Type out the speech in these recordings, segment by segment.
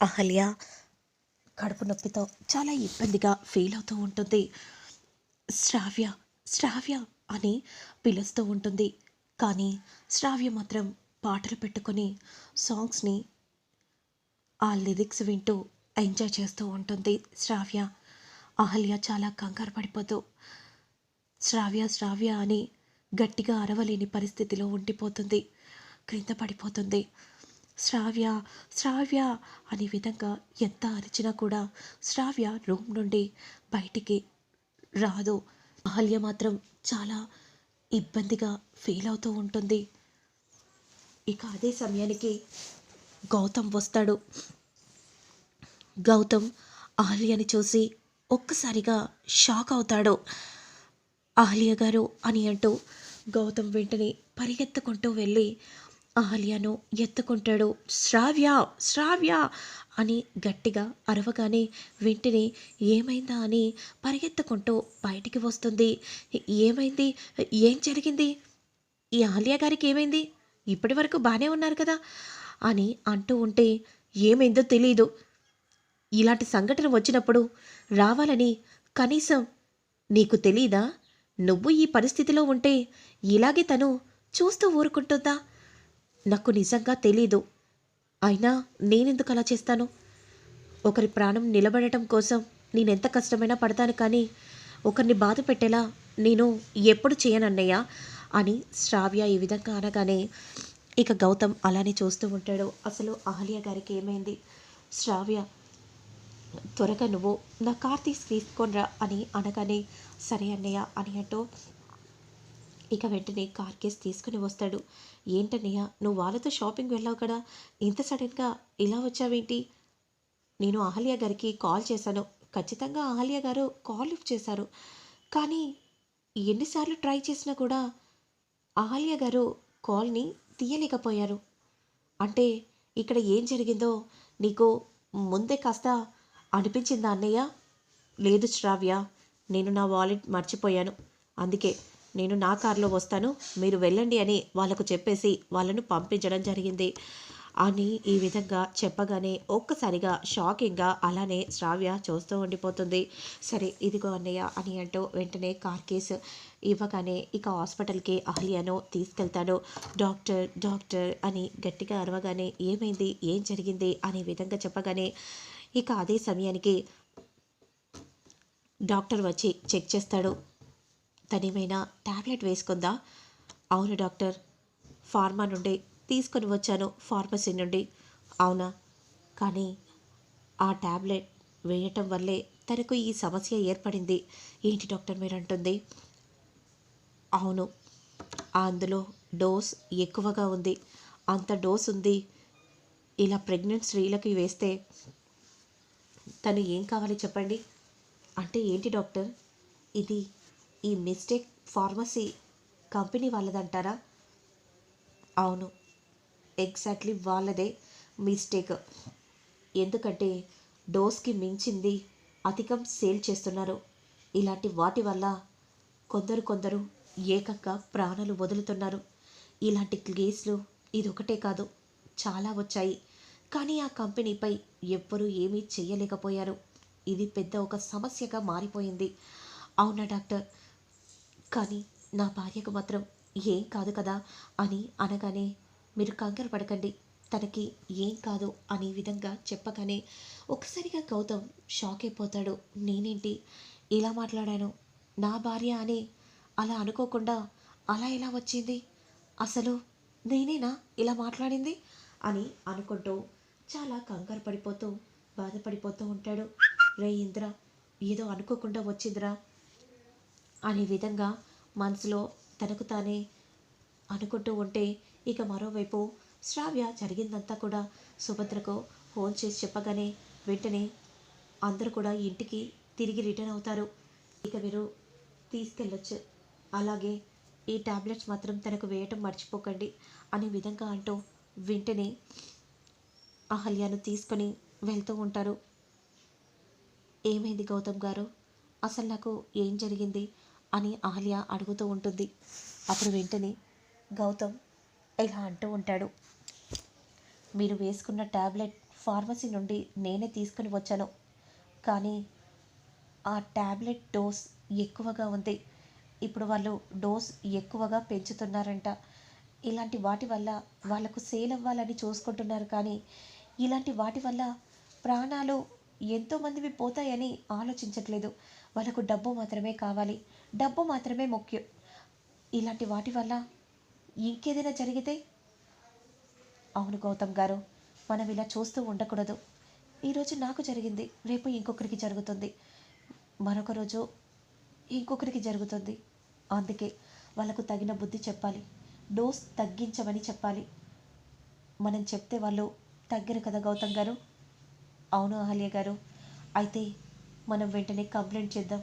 అహల్య కడుపు నొప్పితో చాలా ఇబ్బందిగా ఫీల్ అవుతూ ఉంటుంది. శ్రావ్య శ్రావ్య అని పిలుస్తూ ఉంటుంది. కానీ శ్రావ్య మాత్రం పాటలు పెట్టుకొని సాంగ్స్ని ఆ లిరిక్స్ వింటూ ఎంజాయ్ చేస్తూ ఉంటుంది శ్రావ్య. అహల్య చాలా కంగారు పడిపోతూ శ్రావ్య శ్రావ్య అని గట్టిగా అరవలేని పరిస్థితిలో ఉండిపోతుంది. క్రింద పడిపోతుంది. శ్రావ్య శ్రావ్య అనే విధంగా ఎంత అరిచినా కూడా శ్రావ్య రూమ్ నుండి బయటికి రాదు. అహల్య మాత్రం చాలా ఇబ్బందిగా ఫీల్ అవుతూ ఉంటుంది. ఇక అదే సమయానికి గౌతమ్ వస్తాడు. గౌతమ్ అహల్యని చూసి ఒక్కసారిగా షాక్ అవుతాడు. అహల్య గారు అని అంటూ గౌతమ్ వెంటనే పరిగెత్తుకుంటూ వెళ్ళి అహల్యను ఎత్తుకుంటాడు. శ్రావ్య శ్రావ్య అని గట్టిగా అరవగానే వెంటనే ఏమైందా అని పరిగెత్తుకుంటూ బయటికి వస్తుంది. ఏమైంది? ఏం జరిగింది? ఈ అహల్య గారికి ఏమైంది? ఇప్పటి వరకు బాగానే ఉన్నారు కదా అని అంటూ ఉంటే ఏమైందో తెలియదు ఇలాంటి సంఘటన వచ్చినప్పుడు రావాలని కనీసం నీకు తెలీదా? నువ్వు ఈ పరిస్థితిలో ఉంటే ఇలాగే తను చూస్తూ ఊరుకుంటుందా? నాకు నిజంగా తెలీదు. అయినా నేనెందుకు అలా చేస్తాను? ఒకరి ప్రాణం నిలబడటం కోసం నేనెంత కష్టమైనా పడతాను కానీ ఒకరిని బాధ పెట్టేలా నేను ఎప్పుడు చేయనన్నయ్య అని శ్రావ్య ఈ విధంగా అనగానే ఇక గౌతమ్ అలానే చూస్తూ ఉంటాడు. అసలు అహల్య గారికి ఏమైంది? శ్రావ్య త్వరగా నువ్వు నా కార్ తీసి తీసుకొనిరా అని అనగానే సరే అన్నయ్య అని అంటూ ఇక వెంటనే కార్ కేస్ తీసుకుని వస్తాడు. ఏంటన్నయ్య నువ్వు వాళ్ళతో షాపింగ్ వెళ్ళావు కదా ఇంత సడన్గా ఇలా వచ్చావేంటి? నేను అహల్య గారికి కాల్ చేశాను. ఖచ్చితంగా అహల్య గారు కాల్ లిఫ్ట్ చేశారు. కానీ ఎన్నిసార్లు ట్రై చేసినా కూడా అహల్య గారు కాల్ని తీయలేకపోయారు. అంటే ఇక్కడ ఏం జరిగిందో నీకు ముందే కాస్త అనిపించిందా అన్నయ్య? లేదు శ్రావ్య నేను నా వాలెట్ మర్చిపోయాను. అందుకే నేను నా కారులో వస్తాను మీరు వెళ్ళండి అని వాళ్ళకు చెప్పేసి వాళ్ళను పంపించడం జరిగింది. అని ఈ విధంగా చెప్పగానే ఒక్కసారిగా షాకింగ్గా అలానే శ్రావ్య చూస్తూ ఉండిపోతుంది. సరే ఇదిగో అన్నయ్య అని అంటూ వెంటనే కార్ కేసు ఇవ్వగానే ఇక హాస్పిటల్కి అహల్యను తీసుకెళ్తాడు. డాక్టర్ డాక్టర్ అని గట్టిగా అరవగానే ఏమైంది ఏం జరిగింది అనే విధంగా చెప్పగానే ఇక అదే సమయానికి డాక్టర్ వచ్చి చెక్ చేస్తాడు. తనేమైనా ట్యాబ్లెట్ వేసుకుందా? అవును డాక్టర్. ఫార్మా నుండి తీసుకొని వచ్చాను ఫార్మసీ నుండి. అవునా? కానీ ఆ ట్యాబ్లెట్ వేయటం వల్లే తనకు ఈ సమస్య ఏర్పడింది. ఏంటి డాక్టర్ మీరు అంటుంది అవును. అందులో డోస్ ఎక్కువగా ఉంది. అంత డోస్ ఉంది. ఇలా ప్రెగ్నెంట్ స్త్రీలకి వేస్తే తను ఏం కావాలి చెప్పండి? అంటే ఏంటి డాక్టర్? ఇది ఈ మిస్టేక్ ఫార్మసీ కంపెనీ వాళ్ళదంటారా? అవును ఎగ్జాక్ట్లీ వాళ్ళదే మిస్టేక్. ఎందుకంటే డోస్కి మించింది అధికం సేల్ చేస్తున్నారు. ఇలాంటి వాటి వల్ల కొందరు కొందరు ఏకంగా ప్రాణాలు వదులుతున్నారు. ఇలాంటి కేసులు ఇదొకటే కాదు చాలా వచ్చాయి. కానీ ఆ కంపెనీపై ఎవ్వరూ ఏమీ చేయలేకపోయారు. ఇది పెద్ద ఒక సమస్యగా మారిపోయింది. అవునా డాక్టర్? కానీ నా భార్యకు మాత్రం ఏం కాదు కదా అని అనగానే మీరు కంగారు పడకండి. తనకి ఏం కాదు అనే విధంగా చెప్పగానే ఒకసారిగా గౌతమ్ షాక్ అయిపోతాడు. నేనేంటి ఇలా మాట్లాడాను? నా భార్య అని అలా అనుకోకుండా అలా ఎలా వచ్చింది? అసలు నేనేనా ఇలా మాట్లాడింది? అని అనుకుంటూ చాలా కంగారు పడిపోతూ బాధపడిపోతూ ఉంటాడు. రే ఇంద్ర ఏదో అనుకోకుండా వచ్చిందిరా. అనే విధంగా మనసులో తనకు తానే అనుకుంటూ ఉంటే ఇక మరోవైపు శ్రావ్య జరిగిందంతా కూడా సుభద్రకు ఫోన్ చేసి చెప్పగానే వెంటనే అందరూ కూడా ఇంటికి తిరిగి రిటర్న్ అవుతారు. ఇక మీరు తీసుకెళ్ళొచ్చు. అలాగే ఈ టాబ్లెట్స్ మాత్రం తనకు వేయటం మర్చిపోకండి అనే విధంగా అంటూ వెంటనే అహల్యను తీసుకొని వెళ్తూ ఉంటారు. ఏమైంది గౌతమ్ గారు? అసలు నాకు ఏం జరిగింది? అని ఆలియా అడుగుతూ ఉంటుంది. అప్పుడు వెంటనే గౌతమ్ ఇలా అంటూ ఉంటాడు. మీరు వేసుకున్న ట్యాబ్లెట్ ఫార్మసీ నుండి నేనే తీసుకుని వచ్చాను. కానీ ఆ ట్యాబ్లెట్ డోస్ ఎక్కువగా ఉంది. ఇప్పుడు వాళ్ళు డోస్ ఎక్కువగా పెంచుతున్నారంట. ఇలాంటి వాటి వల్ల వాళ్ళకు సేల్ అవ్వాలని చూసుకుంటున్నారు కానీ ఇలాంటి వాటి వల్ల ప్రాణాలు ఎంతోమందివి పోతాయని ఆలోచించట్లేదు. వాళ్ళకు డబ్బు మాత్రమే కావాలి. డబ్బు మాత్రమే ముఖ్యం. ఇలాంటి వాటి వల్ల ఇంకేదైనా జరిగితే? అవును గౌతమ్ గారు మనం ఇలా చూస్తూ ఉండకూడదు. ఈరోజు నాకు జరిగింది రేపు ఇంకొకరికి జరుగుతుంది. మరొక రోజు ఇంకొకరికి జరుగుతుంది. అందుకే వాళ్ళకు తగిన బుద్ధి చెప్పాలి. డోస్ తగ్గించమని చెప్పాలి. మనం చెప్తే వాళ్ళు తగ్గరు కదా గౌతమ్ గారు? అవును అహల్య గారు. అయితే మనం వెంటనే కంప్లైంట్ చేద్దాం.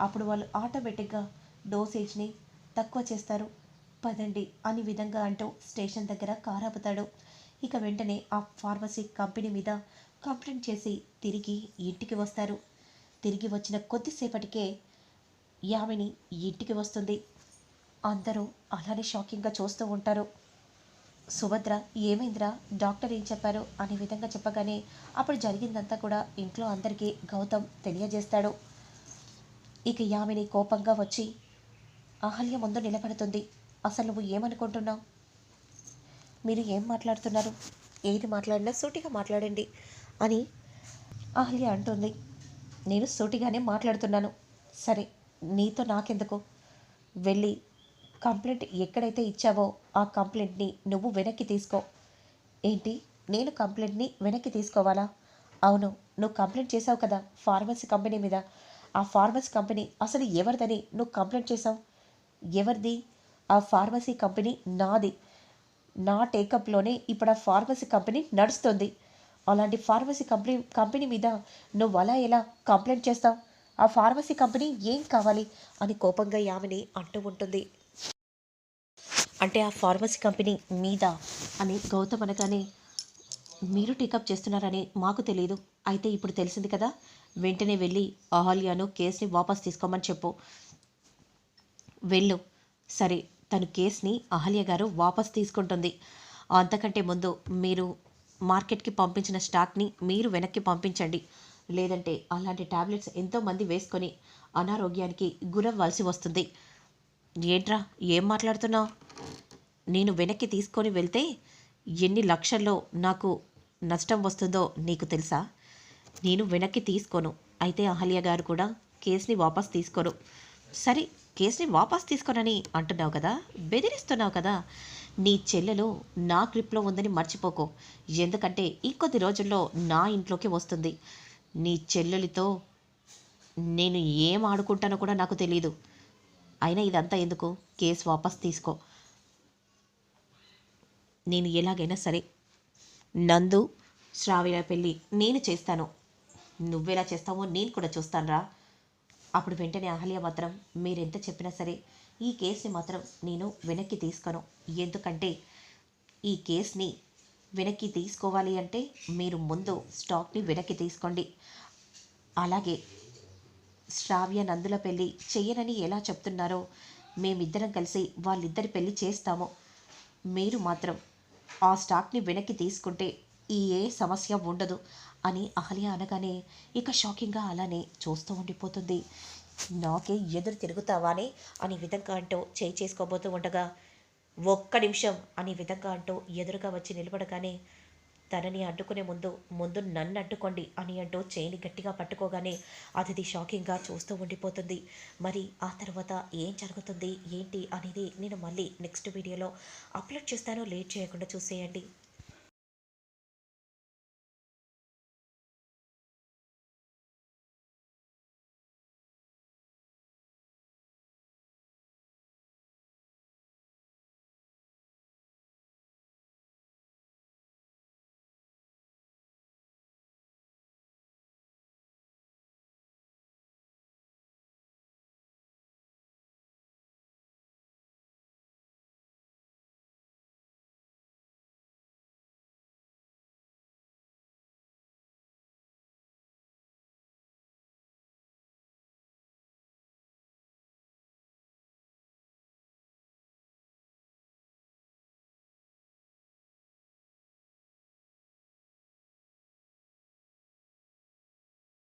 అప్పుడు వాళ్ళు ఆటోమేటిక్గా డోసేజ్ని తక్కువ చేస్తారు. పదండి అని విధంగా అంటూ స్టేషన్ దగ్గర కారు ఆపుతాడు ఇక వెంటనే ఆ ఫార్మసీ కంపెనీ మీద కంప్లైంట్ చేసి తిరిగి ఇంటికి వస్తారు. తిరిగి వచ్చిన కొద్దిసేపటికే యామిని ఇంటికి వస్తుంది. అందరూ అలానే షాకింగ్గా చూస్తూ ఉంటారు. సుభద్ర ఏమైందిరా? డాక్టర్ ఏం చెప్పారు? అనే విధంగా చెప్పగానే అప్పుడు జరిగిందంతా కూడా ఇంట్లో అందరికీ గౌతమ్ తెలియజేస్తాడు. ఇక యామిని కోపంగా వచ్చి అహల్య ముందు నిలబడుతుంది. అసలు నువ్వు ఏమనుకుంటున్నావు? మీరు ఏం మాట్లాడుతున్నారు? ఏది మాట్లాడినా సూటిగా మాట్లాడండి అని అహల్య అంటుంది. నేను సూటిగానే మాట్లాడుతున్నాను. సరే నీతో నాకెందుకు? వెళ్ళి కంప్లైంట్ ఎక్కడైతే ఇచ్చావో ఆ కంప్లైంట్ని నువ్వు వెనక్కి తీసుకో. ఏంటి? నేను కంప్లైంట్ని వెనక్కి తీసుకోవాలా? అవును నువ్వు కంప్లైంట్ చేసావు కదా ఫార్మసీ కంపెనీ మీద. ఆ ఫార్మసీ కంపెనీ అసలు ఎవరిదని నువ్వు కంప్లైంట్ చేసావు ఎవరిది? ఆ ఫార్మసీ కంపెనీ నాది. నా టేకప్లోనే ఇప్పుడు ఆ ఫార్మసీ కంపెనీ నడుస్తుంది. అలాంటి ఫార్మసీ కంపెనీ కంపెనీ మీద నువ్వు అలా ఎలా కంప్లైంట్ చేస్తావు? ఆ ఫార్మసీ కంపెనీ ఏం కావాలి? అని కోపంగా యామిని అంటూ ఉంటుంది. అంటే ఆ ఫార్మసీ కంపెనీ మీద అని గౌతమ్ అనగానే మీరు టేకప్ చేస్తున్నారని మాకు తెలియదు అయితే ఇప్పుడు తెలిసింది కదా వెంటనే వెళ్ళి అహల్యాను కేసుని వాపస్ తీసుకోమని చెప్పు. వెళ్ళు. సరే తను కేసుని అహల్య గారు వాపస్ తీసుకుంటుంది. అంతకంటే ముందు మీరు మార్కెట్కి పంపించిన స్టాక్ని మీరు వెనక్కి పంపించండి. లేదంటే అలాంటి టాబ్లెట్స్ ఎంతోమంది వేసుకొని అనారోగ్యానికి గురవ్వాల్సి వస్తుంది. ఏంట్రా ఏం మాట్లాడుతున్నావు? నేను వెనక్కి తీసుకొని వెళ్తే ఎన్ని లక్షల్లో నాకు నష్టం వస్తుందో నీకు తెలుసా? నేను వెనక్కి తీసుకోను. అయితే అహల్య గారు కూడా కేసుని వాపస్ తీసుకోరు సరే కేసుని వాపస్ తీసుకోనని అంటున్నావు కదా బెదిరిస్తున్నావు కదా నీ చెల్లెలు నా గ్రిప్లో ఉందని మర్చిపోకో. ఎందుకంటే ఇంకొద్ది రోజుల్లో నా ఇంట్లోకి వస్తుంది. నీ చెల్లెలితో నేను ఏం ఆడుకుంటానో కూడా నాకు తెలియదు అయినా ఇదంతా ఎందుకు? కేసు వాపస్ తీసుకో. నేను ఎలాగైనా సరే నందు శ్రావ్య పెళ్ళి నేను చేస్తాను. నువ్వెలా చేస్తావో నేను కూడా చూస్తానురా. అప్పుడు వెంటనే అహల్య మాత్రం మీరెంత చెప్పినా సరే ఈ కేసుని మాత్రం నేను వెనక్కి తీసుకోను. ఎందుకంటే ఈ కేసుని వెనక్కి తీసుకోవాలి అంటే మీరు ముందు స్టాక్ని వెనక్కి తీసుకోండి. అలాగే శ్రావ్య నందుల పెళ్ళి చెయ్యనని ఎలా చెప్తున్నారో మేమిద్దరం కలిసి వాళ్ళిద్దరి పెళ్ళి చేస్తాము. మీరు మాత్రం ఆ స్టాక్ని వెనక్కి తీసుకుంటే ఈ ఏ సమస్య ఉండదు అని అహల్య అనగానే ఇక షాకింగ్గా అలానే చూస్తూ ఉండిపోతుంది. నాకే ఎదురు తిరుగుతావానే అని విధంగా అంటూ చేయి చేసుకోబోతూ ఉండగా ఒక్క నిమిషం అనే విధంగా అంటూ ఎదురుగా వచ్చి నిలబడగానే తనని అడ్డుకునే ముందు ముందు నన్ను అడ్డుకోండి అని అంటూ చేయిని గట్టిగా పట్టుకోగానే అతిథి షాకింగ్గా చూస్తూ ఉండిపోతుంది. మరి ఆ తర్వాత ఏం జరుగుతుంది ఏంటి అనేది నేను మళ్ళీ నెక్స్ట్ వీడియోలో అప్లోడ్ చేస్తాను. లేట్ చేయకుండా చూసేయండి.